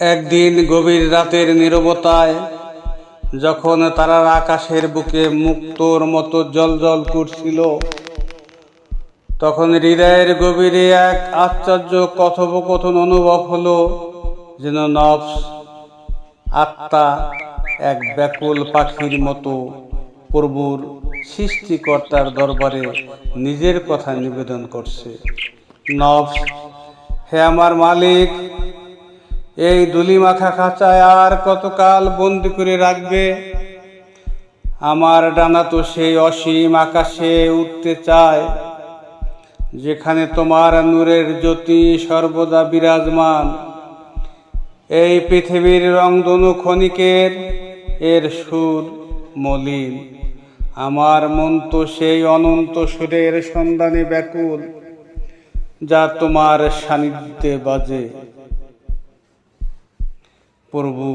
একদিন গভীর রাতের নীরবতায়, যখন তারার আকাশের বুকে মুক্তোর মতো জল করছিল, তখন হৃদয়ের গভীরে এক আশ্চর্য কথোপকথন অনুভব হলো, যেন নফস আত্মা এক ব্যাকুল পাখির মতো প্রভুর সৃষ্টিকর্তার দরবারে নিজের কথা নিবেদন করছে। নফস হে আমার মালিক এই দুলি মাখা খাঁচায় আর কতকাল বন্দি করে রাখবে? আমার ডানা তো সেই অসীম আকাশে উঠতে চায়, যেখানে তোমার নূরের জ্যোতি সর্বদা বিরাজমান। এই পৃথিবীর রংধনু ক্ষণিকের এর সুর মলিন। আমার মন তো সেই অনন্ত সুরের সন্ধানে ব্যাকুল, যা তোমার সান্নিধ্যে বাজে। প্রভু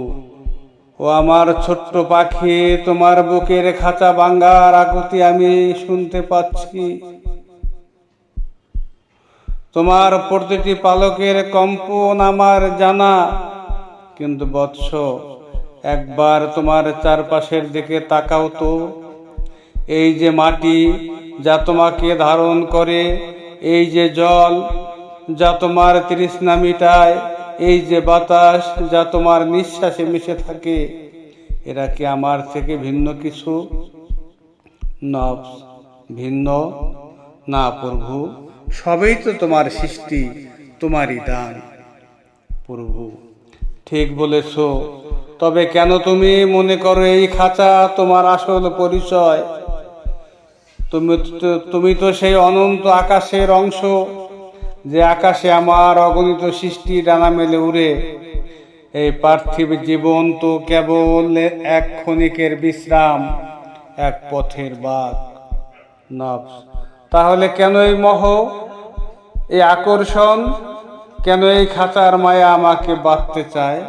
ও আমার ছোট্ট পাখি, তোমার বুকের খাঁচা ভাঙ্গার আকুতি আমি শুনতে পাচ্ছি। তোমার প্রতিটি পালকের কম্পন আমার জানা। কিন্তু বৎস, একবার তোমার চারপাশের দিকে তাকাও তো। এই যে মাটি যা তোমাকে ধারণ করে, এই যে জল যা তোমার তৃষ্ণা মিটায় এই যে বাতাস যা তোমার নিঃশ্বাসে মিশে থাকে, এরা কি আমার থেকে ভিন্ন কিছু? ভিন্ন না প্রভু। সবই তো তোমার সৃষ্টি, তোমারই দান প্রভু। ঠিক বলেছ। তবে কেন তুমি মনে করো এই খাঁচা তোমার আসল পরিচয়? তুমি তুমি তো সেই অনন্ত আকাশের অংশ। যে আকাশে আমার অগণিত সৃষ্টি ডানা মেলে উড়ে। এই পার্থিব জীবন তো কেবল এক ক্ষণিকের বিশ্রাম, এক পথের বাঘ তাহলে কেন এই মোহ, এই আকর্ষণ, কেন এই খাঁচার মায়া আমাকে বাঁধতে চায়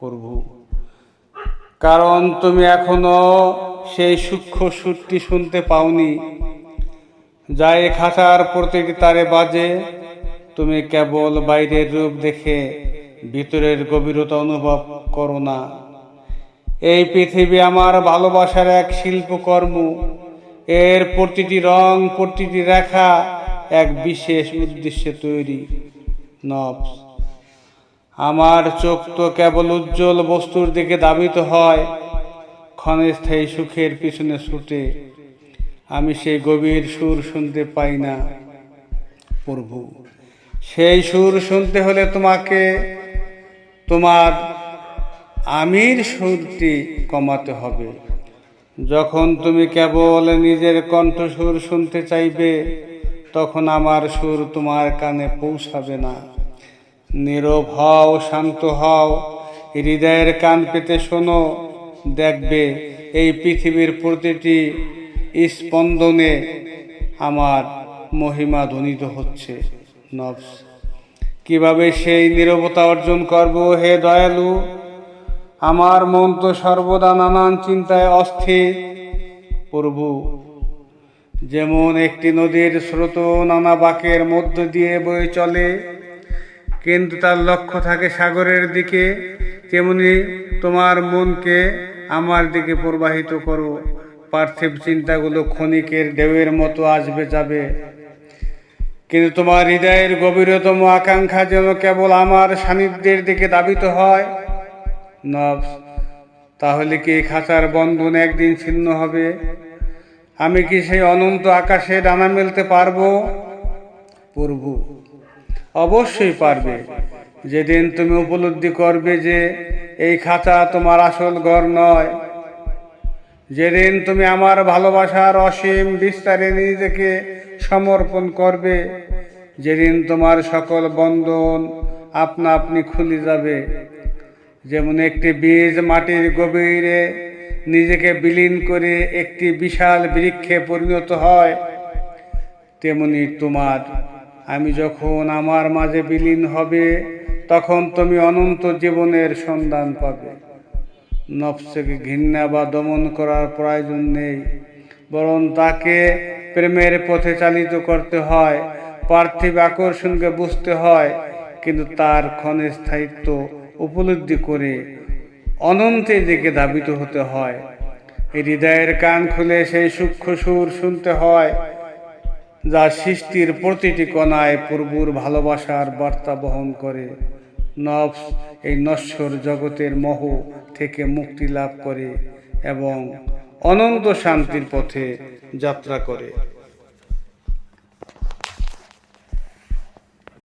প্রভু? কারণ তুমি এখনও সেই সূক্ষ্ম সুরটি শুনতে পাওনি। যা এ খাঁচার প্রতিটি তারে বাজে তুমি কেবল বাইরের রূপ দেখে ভিতরের গভীরতা অনুভব করো না। এই পৃথিবী আমার ভালোবাসার এক শিল্পকর্ম। এর প্রতিটি রং, প্রতিটি রেখা এক বিশেষ উদ্দেশ্যে তৈরি নবস। আমার চোখ তো কেবল উজ্জ্বল বস্তুর দিকে দাবিত হয় ক্ষণস্থায়ী সুখের পিছনে ছুটে। আমি সেই গভীর সুর শুনতে পাই না, প্রভু। সেই সুর শুনতে হলে তোমাকে তোমার আমির সুরটি কমাতে হবে। যখন তুমি কেবল নিজের কণ্ঠসুর শুনতে চাইবে, তখন আমার সুর তোমার কানে পৌঁছাবে না। নীরব হও, শান্ত হও, হৃদয়ের কান পেতে শোনো, দেখবে এই পৃথিবীর প্রতিটি স্পন্দনে আমার মহিমা ধ্বনিত হচ্ছে। নবস কীভাবে সেই নীরবতা অর্জন করব হে দয়ালু? আমার মন তো সর্বদা নানান চিন্তায় অস্থির। প্রভু, যেমন একটি নদীর স্রোত নানা বাঁকের মধ্য দিয়ে বয়ে চলে, কিন্তু তার লক্ষ্য থাকে সাগরের দিকে, তেমনি তোমার মনকে আমার দিকে প্রবাহিত করো। পার্থিব চিন্তাগুলো ক্ষণিকের ঢেউয়ের মতো আসবে যাবে। কিন্তু তোমার হৃদয়ের গভীরতম আকাঙ্ক্ষা যেন কেবল আমার সান্নিধ্যের দিকে দাবিত হয়। নবস, তাহলে কি খাঁচার বন্ধন একদিন ছিন্ন হবে? আমি কি সেই অনন্ত আকাশে ডানা মেলতে পারব? প্রভু অবশ্যই পারবে। যেদিন তুমি উপলব্ধি করবে যে এই খাঁচা তোমার আসল ঘর নয়। যেদিন তুমি আমার ভালোবাসার অসীম বিস্তারে নিজেকে সমর্পণ করবে। যেদিন তোমার সকল বন্ধন আপনা আপনি খুলে যাবে। যেমন একটি বীজ মাটির গভীরে নিজেকে বিলীন করে একটি বিশাল বৃক্ষে পরিণত হয়, তেমনি তোমার। আমি যখন আমার মাঝে বিলীন হবে, তখন তুমি অনন্ত জীবনের সন্ধান পাবে। নফসকে ঘৃণা বা দমন করার প্রয়োজন নেই, বরং তাকে প্রেমের পথে চালিত করতে হয়, পার্থিব আকর্ষণকে বুঝতে হয়, কিন্তু তার ক্ষণের স্থায়িত্ব উপলব্ধি করে অনন্তের দিকে ধাবিত হতে হয়। হৃদয়ের কান খুলে সেই সূক্ষ্ম সুর শুনতে হয়, যা সৃষ্টির প্রতিটি কণায় প্রভুর ভালোবাসার বার্তা বহন করে। নফস এই নশ্বর জগতের মোহ থেকে মুক্তি লাভ করে এবং অনন্ত শান্তির পথে যাত্রা করে।